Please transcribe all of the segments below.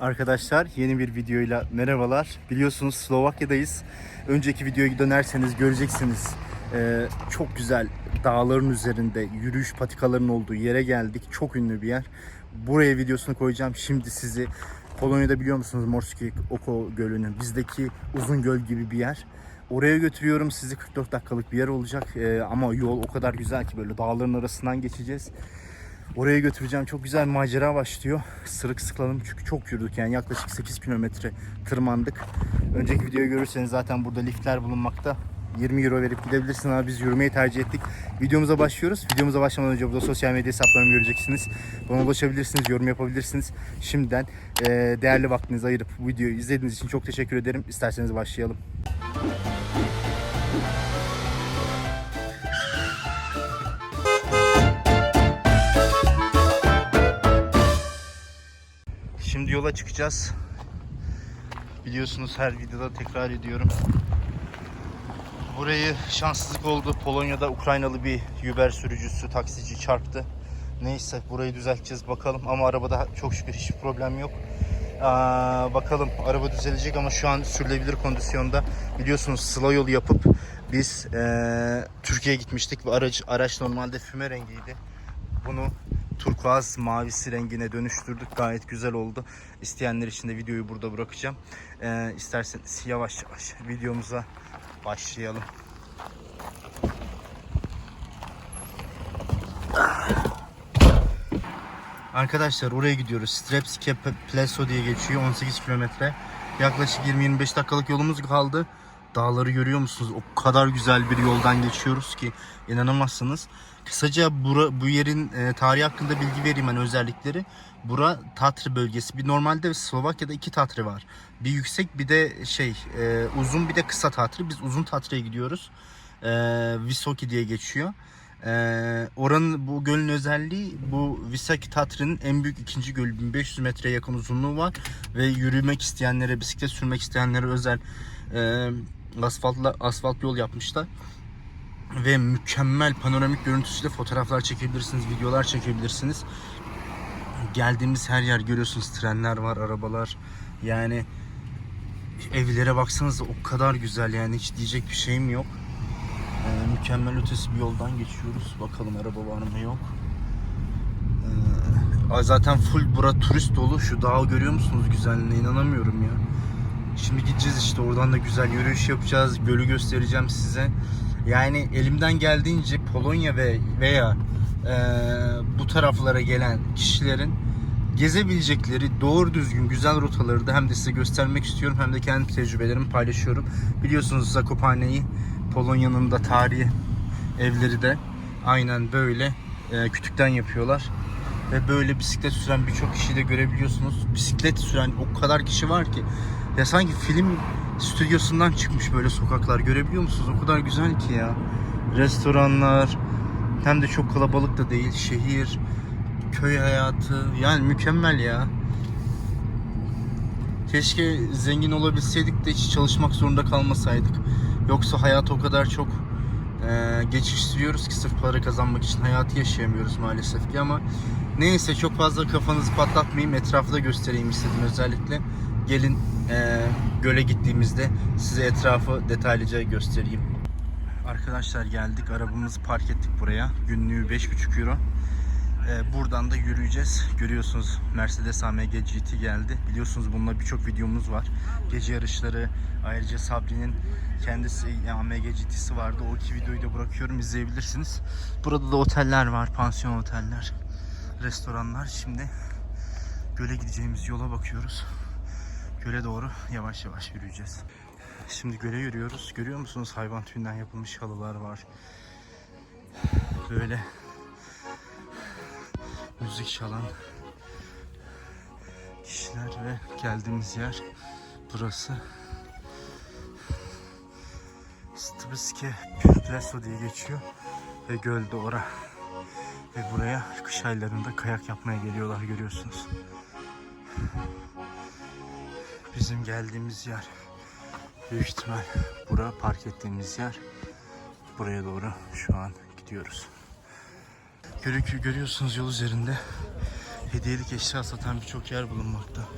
Arkadaşlar yeni bir videoyla merhabalar. Biliyorsunuz Slovakya'dayız. Önceki videoya dönerseniz göreceksiniz. Ee, çok güzel dağların üzerinde yürüyüş patikalarının olduğu yere geldik. Çok ünlü bir yer. Buraya videosunu koyacağım. Şimdi sizi Polonya'da biliyor musunuz Morski Oko Gölü'nü? Bizdeki uzun göl gibi bir yer. Oraya götürüyorum sizi 44 dakikalık bir yer olacak Ee, ama yol o kadar güzel ki böyle dağların arasından geçeceğiz. Oraya götüreceğim. Çok güzel bir macera başlıyor. Sırık sıklalım çünkü çok yürüdük yani yaklaşık 8 kilometre tırmandık. Önceki videoyu görürseniz zaten burada liftler bulunmakta. 20 euro verip gidebilirsin ama biz yürümeyi tercih ettik. Videomuza başlıyoruz. Videomuza başlamadan önce burada sosyal medya hesaplarımı göreceksiniz. Bana ulaşabilirsiniz, yorum yapabilirsiniz. Şimdiden değerli vaktinizi ayırıp bu videoyu izlediğiniz için çok teşekkür ederim. İsterseniz başlayalım. Şimdi yola çıkacağız. Biliyorsunuz her videoda tekrar ediyorum. Burayı şanssızlık oldu. Polonya'da Ukraynalı bir Uber sürücüsü, taksici çarptı. Neyse burayı düzelteceğiz bakalım ama arabada çok şükür hiçbir problem yok. Aa, bakalım araba düzelecek ama şu an sürülebilir kondisyonda. Biliyorsunuz sıla yolu yapıp biz eee, Türkiye'ye gitmiştik ve araç, araç normalde füme rengiydi. Bunu turkuaz mavisi rengine dönüştürdük. Gayet güzel oldu. İsteyenler için de videoyu burada bırakacağım. Ee, isterseniz yavaş yavaş videomuza başlayalım. Arkadaşlar oraya gidiyoruz. Strepski Pleso diye geçiyor. 18 kilometre. Yaklaşık 20-25 dakikalık yolumuz kaldı. Dağları görüyor musunuz? O kadar güzel bir yoldan geçiyoruz ki inanamazsınız. Kısaca bura, bu yerin e, tarihi hakkında bilgi vereyim hani özellikleri. Bura Tatri bölgesi. Bir normalde Slovakya'da iki Tatri var. Bir yüksek bir de şey e, uzun bir de kısa Tatri. Biz uzun Tatri'ye gidiyoruz. E, Visoki diye geçiyor. Ee, oranın bu gölün özelliği bu Visaki Tatri'nin en büyük ikinci gölü 1500 metreye yakın uzunluğu var ve yürümek isteyenlere bisiklet sürmek isteyenlere özel e, asfaltla asfalt yol yapmışlar ve mükemmel panoramik görüntüsüyle fotoğraflar çekebilirsiniz videolar çekebilirsiniz geldiğimiz her yer görüyorsunuz trenler var arabalar yani evlere baksanız o kadar güzel yani hiç diyecek bir şeyim yok ee, mükemmel ötesi bir yoldan geçiyoruz. Bakalım araba var mı yok. Ee, zaten full bura turist dolu. Şu dağı görüyor musunuz güzelliğine inanamıyorum ya. Şimdi gideceğiz işte oradan da güzel yürüyüş yapacağız. Gölü göstereceğim size. Yani elimden geldiğince Polonya ve veya e, bu taraflara gelen kişilerin gezebilecekleri doğru düzgün güzel rotaları da hem de size göstermek istiyorum hem de kendi tecrübelerimi paylaşıyorum. Biliyorsunuz Zakopane'yi Polonya'nın da tarihi evleri de aynen böyle e, kütükten yapıyorlar. Ve böyle bisiklet süren birçok kişiyi de görebiliyorsunuz. Bisiklet süren o kadar kişi var ki. Ya sanki film stüdyosundan çıkmış böyle sokaklar görebiliyor musunuz? O kadar güzel ki ya. Restoranlar hem de çok kalabalık da değil. Şehir, köy hayatı yani mükemmel ya. Keşke zengin olabilseydik de hiç çalışmak zorunda kalmasaydık. Yoksa hayat o kadar çok e, geçiştiriyoruz ki sırf para kazanmak için hayatı yaşayamıyoruz maalesef ki ama neyse çok fazla kafanızı patlatmayayım etrafı da göstereyim istedim özellikle. Gelin e, göle gittiğimizde size etrafı detaylıca göstereyim. Arkadaşlar geldik arabamızı park ettik buraya. Günlüğü 5,5 euro. Ee, buradan da yürüyeceğiz. Görüyorsunuz Mercedes AMG GT geldi. Biliyorsunuz bununla birçok videomuz var. Gece yarışları ayrıca Sabri'nin kendisi yani AMG GT'si vardı. O iki videoyu da bırakıyorum izleyebilirsiniz. Burada da oteller var. Pansiyon oteller. Restoranlar. Şimdi göle gideceğimiz yola bakıyoruz. Göle doğru yavaş yavaş yürüyeceğiz. Şimdi göle yürüyoruz. Görüyor musunuz hayvan tüyünden yapılmış halılar var. Böyle müzik çalan kişiler ve geldiğimiz yer burası. Stryski Pleso diye geçiyor ve göl de ora. Ve buraya kış aylarında kayak yapmaya geliyorlar görüyorsunuz. Bizim geldiğimiz yer büyük ihtimal bura park ettiğimiz yer. Buraya doğru şu an gidiyoruz. Görü- görüyorsunuz yol üzerinde hediyelik eşya satan birçok yer bulunmakta.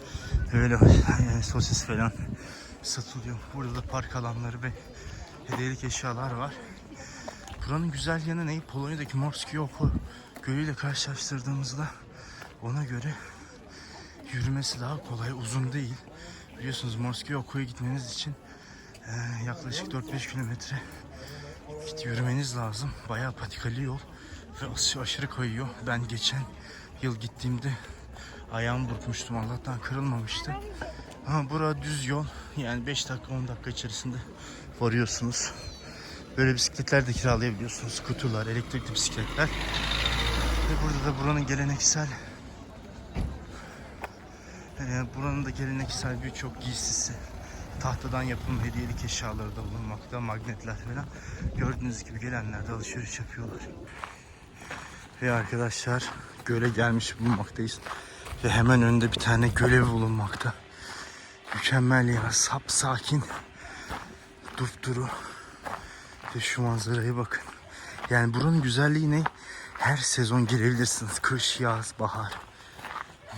Öyle yani sosis falan satılıyor. Burada da park alanları ve hediyelik eşyalar var. Buranın güzel yanı ne? Polonya'daki Morski Oku gölüyle karşılaştırdığımızda ona göre yürümesi daha kolay, uzun değil. Biliyorsunuz Morski Oku'ya gitmeniz için e, yaklaşık 4-5 kilometre git yürümeniz lazım. Bayağı patikalı yol ve aş- aşırı kayıyor. Ben geçen yıl gittiğimde ayağımı burkmuştum. Allah'tan kırılmamıştı. Ama bura düz yol. Yani 5 dakika 10 dakika içerisinde varıyorsunuz. Böyle bisikletler de kiralayabiliyorsunuz. Skuterlar, elektrikli bisikletler. Ve burada da buranın geleneksel buranın da geleneksel birçok giysisi tahtadan yapılma hediyelik eşyaları da bulunmakta. Magnetler falan. Gördüğünüz gibi gelenler de alışveriş yapıyorlar. Ve arkadaşlar göle gelmiş bulunmaktayız. Ve hemen önünde bir tane gölev bulunmakta. Mükemmel ya. Sap sakin. Dupduru. Ve şu manzaraya bakın. Yani buranın güzelliği ne? Her sezon gelebilirsiniz. Kış, yaz, bahar.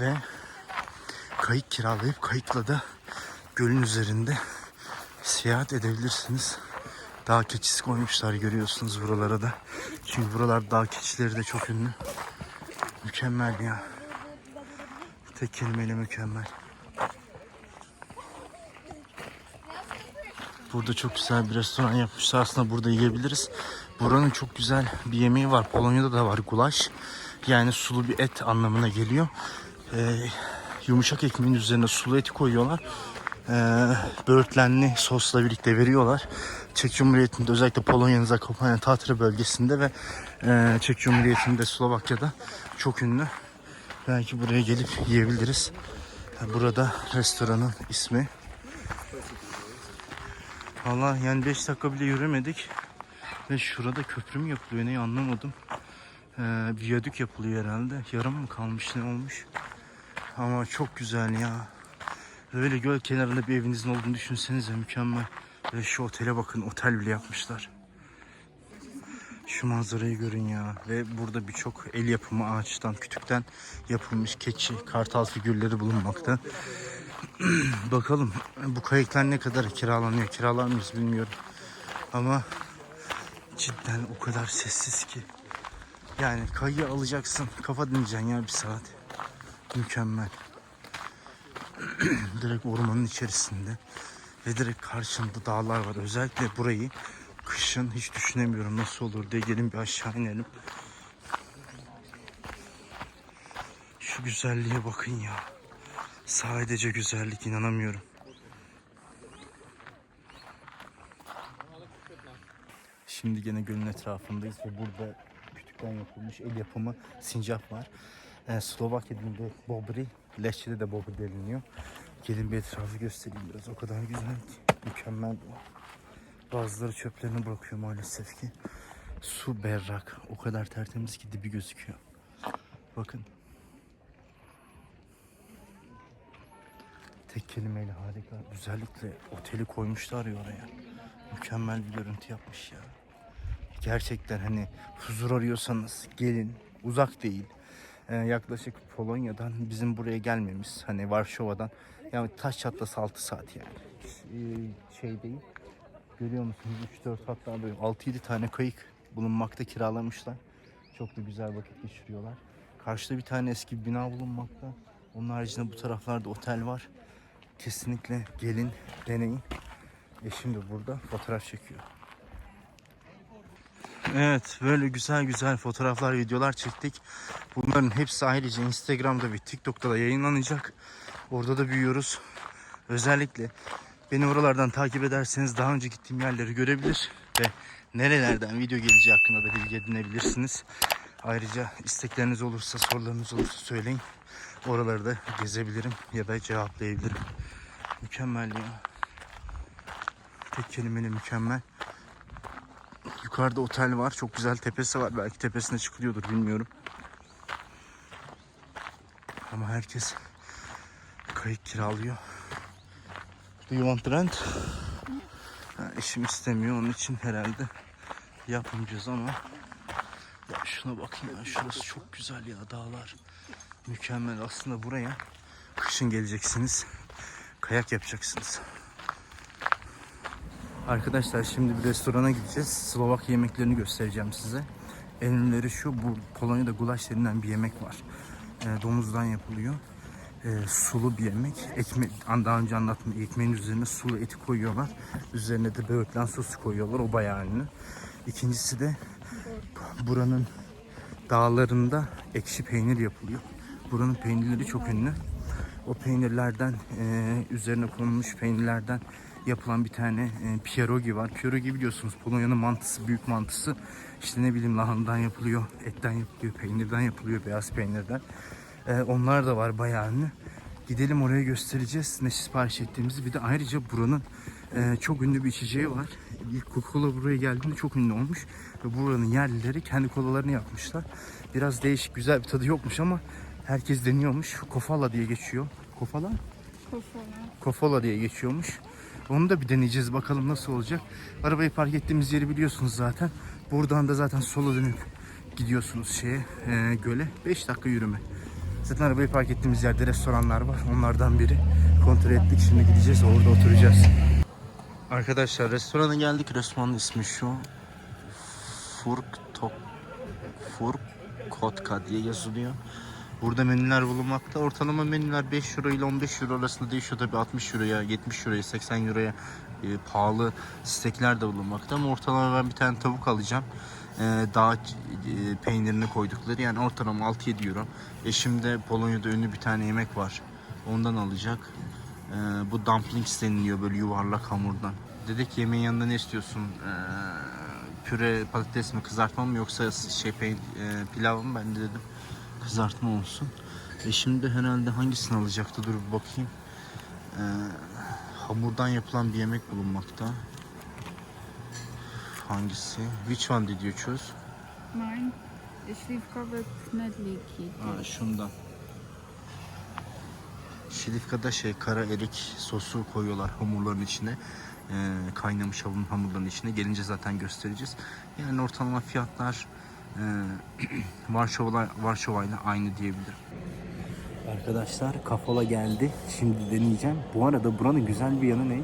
Ve kayık kiralayıp kayıkla da gölün üzerinde seyahat edebilirsiniz. Dağ keçisi koymuşlar görüyorsunuz buralara da. Çünkü buralar dağ keçileri de çok ünlü. Mükemmel ya. Tek kelimeyle mükemmel. Burada çok güzel bir restoran yapmışlar. Aslında burada yiyebiliriz. Buranın çok güzel bir yemeği var. Polonya'da da var gulaş. Yani sulu bir et anlamına geliyor. Ee, yumuşak ekmeğin üzerine sulu eti koyuyorlar. Ee, böğürtlenli sosla birlikte veriyorlar. Çek Cumhuriyeti'nde özellikle Polonya'nın Zakopane Tatra bölgesinde ve e, Çek Cumhuriyeti'nde Slovakya'da çok ünlü. Belki buraya gelip yiyebiliriz. Burada restoranın ismi. Valla yani 5 dakika bile yürümedik. Ve şurada köprü mü yapılıyor neyi anlamadım. Ee, viyadük yapılıyor herhalde. Yarım mı kalmış ne olmuş. Ama çok güzel ya. Böyle göl kenarında bir evinizin olduğunu düşünsenize mükemmel. Ve şu otele bakın otel bile yapmışlar. Şu manzarayı görün ya. Ve burada birçok el yapımı ağaçtan, kütükten yapılmış keçi, kartal figürleri bulunmakta. Bakalım bu kayıklar ne kadar kiralanıyor, kiralar mıyız bilmiyorum. Ama cidden o kadar sessiz ki. Yani kayığı alacaksın, kafa dinleyeceksin ya bir saat. Mükemmel. direkt ormanın içerisinde ve direkt karşımda dağlar var. Özellikle burayı kışın hiç düşünemiyorum nasıl olur diye gelin bir aşağı inelim. Şu güzelliğe bakın ya. Sadece güzellik inanamıyorum. Şimdi gene gölün etrafındayız ve burada kütükten yapılmış el yapımı sincap var. Ee, Slovakya dilinde bobri, Leşçe'de de bobri deniliyor. Gelin bir etrafı göstereyim biraz. O kadar güzel ki. Mükemmel bu. Bazıları çöplerini bırakıyor maalesef ki. Su berrak. O kadar tertemiz ki dibi gözüküyor. Bakın. Tek kelimeyle harika. Özellikle oteli koymuşlar ya oraya. Mükemmel bir görüntü yapmış ya. Gerçekten hani huzur arıyorsanız gelin. Uzak değil. Ee, yaklaşık Polonya'dan bizim buraya gelmemiz hani Varşova'dan yani taş çatlası 6 saat yani. Ee, şey değil. Görüyor musunuz 3-4 hatta böyle 6-7 tane kayık bulunmakta kiralamışlar. Çok da güzel vakit geçiriyorlar. Karşıda bir tane eski bir bina bulunmakta. Onun haricinde bu taraflarda otel var. Kesinlikle gelin deneyin. Eşim de burada fotoğraf çekiyor. Evet böyle güzel güzel fotoğraflar videolar çektik. Bunların hepsi ayrıca Instagram'da ve TikTok'ta da yayınlanacak. Orada da büyüyoruz. Özellikle beni oralardan takip ederseniz daha önce gittiğim yerleri görebilir ve nerelerden video geleceği hakkında da bilgi edinebilirsiniz. Ayrıca istekleriniz olursa, sorularınız olursa söyleyin. Oraları da gezebilirim ya da cevaplayabilirim. Mükemmel ya. Tek kelimeyle mükemmel. Yukarıda otel var. Çok güzel tepesi var. Belki tepesine çıkılıyordur bilmiyorum. Ama herkes kayık kiralıyor. Do you want rent? Ha, eşim istemiyor. Onun için herhalde yapmayacağız ama ya şuna bakın ya. Şurası çok güzel ya dağlar. Mükemmel. Aslında buraya kışın geleceksiniz. Kayak yapacaksınız. Arkadaşlar şimdi bir restorana gideceğiz. Slovak yemeklerini göstereceğim size. En ünlüleri şu. Bu Polonya'da gulaş denilen bir yemek var. Ee, domuzdan yapılıyor. Ee, sulu bir yemek. Ekmek, daha önce anlattım. Ekmeğin üzerine sulu eti koyuyorlar. Üzerine de böğürtlen sosu koyuyorlar. O bayağı ünlü. İkincisi de buranın dağlarında ekşi peynir yapılıyor. Buranın peynirleri çok ünlü. O peynirlerden e, üzerine konulmuş peynirlerden yapılan bir tane e, pierogi var. Pierogi biliyorsunuz Polonya'nın mantısı, büyük mantısı. İşte ne bileyim lahanadan yapılıyor, etten yapılıyor, peynirden yapılıyor, beyaz peynirden. E, onlar da var bayağı ünlü. Gidelim oraya göstereceğiz ne sipariş ettiğimizi. Bir de ayrıca buranın e, çok ünlü bir içeceği var. İlk Coca-Cola buraya geldiğinde çok ünlü olmuş. Ve buranın yerlileri kendi kolalarını yapmışlar. Biraz değişik, güzel bir tadı yokmuş ama herkes deniyormuş. Kofala diye geçiyor. Kofala? Kofana. Kofola diye geçiyormuş. Onu da bir deneyeceğiz bakalım nasıl olacak. Arabayı park ettiğimiz yeri biliyorsunuz zaten. Buradan da zaten sola dönüp gidiyorsunuz şeye e, göle. 5 dakika yürüme. Zaten arabayı park ettiğimiz yerde restoranlar var. Onlardan biri. Kontrol ettik. Şimdi gideceğiz orada oturacağız. Arkadaşlar restorana geldik. Restoranın ismi şu. Furk Tok Furk Kotka diye yazılıyor. Burada menüler bulunmakta. Ortalama menüler 5 euro ile 15 euro arasında değişiyor. Tabi 60 euroya, 70 euroya, 80 euroya e, pahalı stekler de bulunmakta. Ama ortalama ben bir tane tavuk alacağım. E, dağ e, peynirini koydukları yani ortalama 6-7 euro. Eşim de Polonya'da ünlü bir tane yemek var. Ondan alacak. E, bu dumplings deniliyor böyle yuvarlak hamurdan. Dedik yemeğin yanında ne istiyorsun? E, püre patates mi kızartma mı yoksa şey peyn- e, pilav mı? Ben de dedim kızartma olsun. E şimdi herhalde hangisini alacaktı? Dur bir bakayım. Ee, hamurdan yapılan bir yemek bulunmakta. Hangisi? Which one did you choose? Mine is śliwkowy knedliki. Ha, şundan. Şilifka'da şey kara erik sosu koyuyorlar hamurların içine. Ee, kaynamış hamur hamurların içine. Gelince zaten göstereceğiz. Yani ortalama fiyatlar Varşova Varşova ile aynı diyebilirim. Arkadaşlar kafola geldi. Şimdi deneyeceğim. Bu arada buranın güzel bir yanı ne?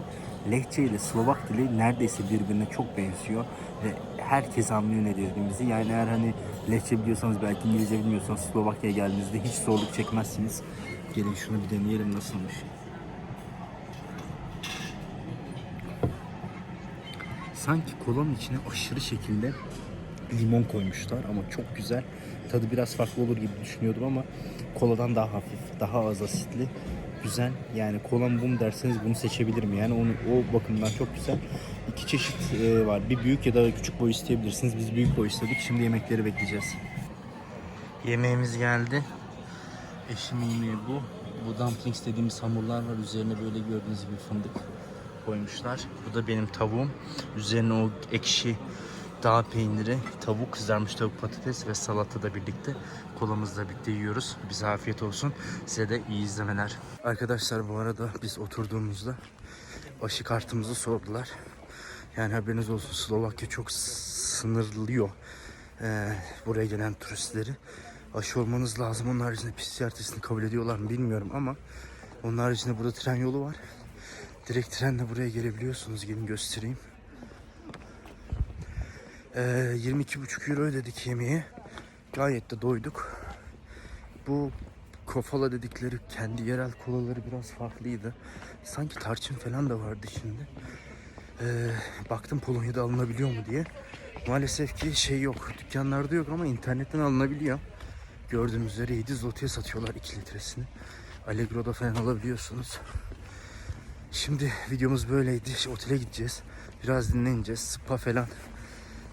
Lehçe ile Slovak dili neredeyse birbirine çok benziyor ve herkes anlıyor ne dediğimizi. Yani eğer hani Lehçe biliyorsanız belki İngilizce bilmiyorsanız Slovakya'ya geldiğinizde hiç zorluk çekmezsiniz. Gelin şunu bir deneyelim nasılmış. Sanki kolanın içine aşırı şekilde limon koymuşlar ama çok güzel. Tadı biraz farklı olur gibi düşünüyordum ama koladan daha hafif, daha az asitli. Güzel. Yani kola mı bu mu derseniz bunu seçebilirim. Yani onu o bakımdan çok güzel. İki çeşit e, var. Bir büyük ya da küçük boy isteyebilirsiniz. Biz büyük boy istedik. Şimdi yemekleri bekleyeceğiz. Yemeğimiz geldi. Eşimin yemeği bu. Bu dumplings dediğimiz hamurlar var. Üzerine böyle gördüğünüz gibi fındık koymuşlar. Bu da benim tavuğum. Üzerine o ekşi dağ peyniri, tavuk, kızarmış tavuk patates ve salata da birlikte kolamızla birlikte yiyoruz. Bize afiyet olsun. Size de iyi izlemeler. Arkadaşlar bu arada biz oturduğumuzda aşı kartımızı sordular. Yani haberiniz olsun Slovakya çok sınırlıyor ee, buraya gelen turistleri. Aşı olmanız lazım. Onun haricinde PCR testini kabul ediyorlar mı bilmiyorum ama onun haricinde burada tren yolu var. Direkt trenle buraya gelebiliyorsunuz. Gelin göstereyim. Ee, 22,5 euro ödedik yemeğe. Gayet de doyduk. Bu kofala dedikleri kendi yerel kolaları biraz farklıydı. Sanki tarçın falan da vardı şimdi. Ee, baktım Polonya'da alınabiliyor mu diye. Maalesef ki şey yok. Dükkanlarda yok ama internetten alınabiliyor. Gördüğünüz üzere 7 zlotya'ya satıyorlar 2 litresini. Allegro'da falan alabiliyorsunuz. Şimdi videomuz böyleydi. Otele gideceğiz. Biraz dinleneceğiz. Spa falan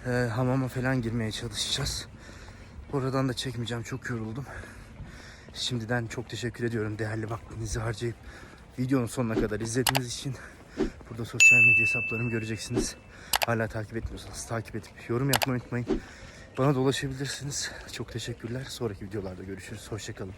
e, hamama falan girmeye çalışacağız. Oradan da çekmeyeceğim. Çok yoruldum. Şimdiden çok teşekkür ediyorum değerli vaktinizi harcayıp videonun sonuna kadar izlediğiniz için. Burada sosyal medya hesaplarımı göreceksiniz. Hala takip etmiyorsanız takip edip yorum yapmayı unutmayın. Bana da ulaşabilirsiniz. Çok teşekkürler. Sonraki videolarda görüşürüz. Hoşçakalın.